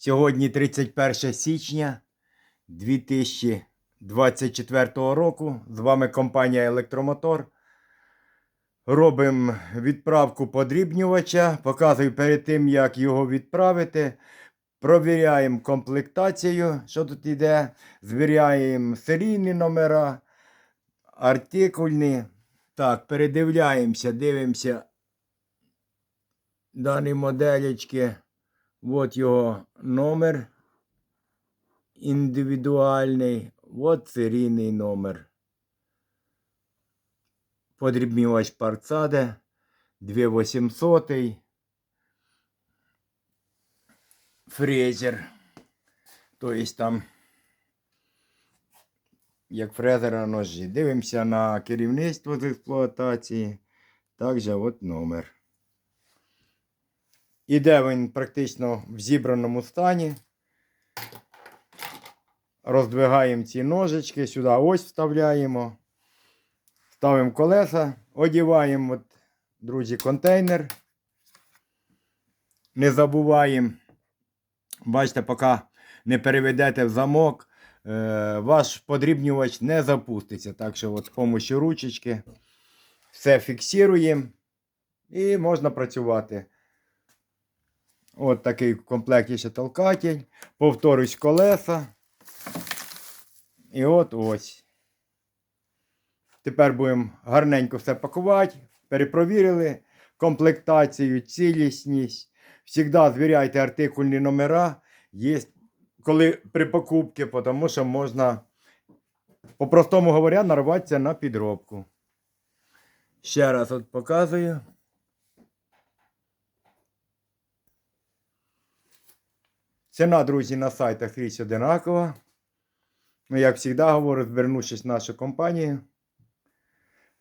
Сьогодні 31 січня 2024 року. З вами компанія Електромотор. Робимо відправку подрібнювача. Показую перед тим, як його відправити. Провіряємо комплектацію, що тут йде. Звіряємо серійні номера, артикульні. Так, передивляємося, дивимося дані моделечки. От його номер індивідуальний. От серійний номер. Подрібнювач парцаде 2800. Фрезер. Тобто там, як фрезера ножі. Дивимося на керівництво з експлуатації. Також от номер. Іде він практично в зібраному стані. Роздвигаємо ці ножички, сюди ось вставляємо. Ставимо колеса, одіваємо, от, друзі, контейнер. Не забуваємо, бачите, поки не переведете в замок, е, ваш подрібнювач не запуститься. Так що от з допомогою ручечки все фіксуємо і можна працювати. От такий в комплекті ще толкатель. Повторюсь колеса. І от ось. Тепер будемо гарненько все пакувати. Перепровірили комплектацію, цілісність. Всігда звіряйте артикульні номера, є, коли при покупці, тому що можна, по-простому говоря, нарватися на підробку. Ще раз от показую. Ціна, друзі, на сайтах скрізь одинакова. Ну, як завжди говорю, звернувшись в нашу компанію,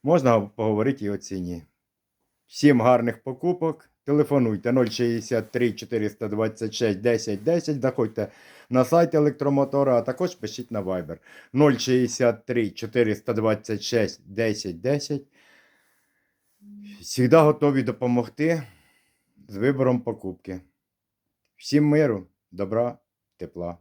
можна поговорити і о ціні. Всім гарних покупок. Телефонуйте 063 426 10 10. Заходьте на сайт електромотора, а також пишіть на Viber 063 426 10 10. Всігда готові допомогти з вибором покупки. Всім миру, добра, тепла.